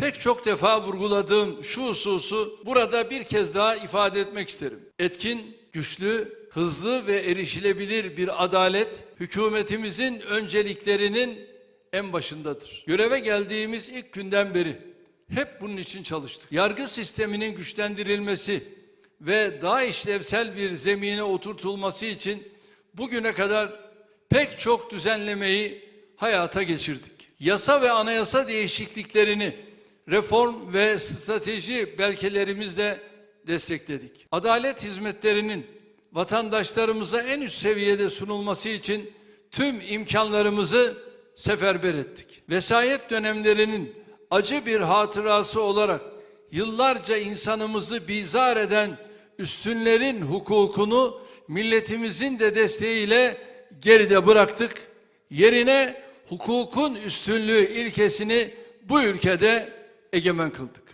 pek çok defa vurguladığım şu hususu burada bir kez daha ifade etmek isterim. Etkin, güçlü, hızlı ve erişilebilir bir adalet hükümetimizin önceliklerinin en başındadır. Göreve geldiğimiz ilk günden beri hep bunun için çalıştık. Yargı sisteminin güçlendirilmesi ve daha işlevsel bir zemine oturtulması için bugüne kadar pek çok düzenlemeyi hayata geçirdik. Yasa ve anayasa değişikliklerini reform ve strateji belgelerimizle destekledik. Adalet hizmetlerinin vatandaşlarımıza en üst seviyede sunulması için tüm imkanlarımızı seferber ettik. Vesayet dönemlerinin acı bir hatırası olarak yıllarca insanımızı bizar eden üstünlerin hukukunu milletimizin de desteğiyle geride bıraktık. Yerine hukukun üstünlüğü ilkesini bu ülkede egemen kıldık.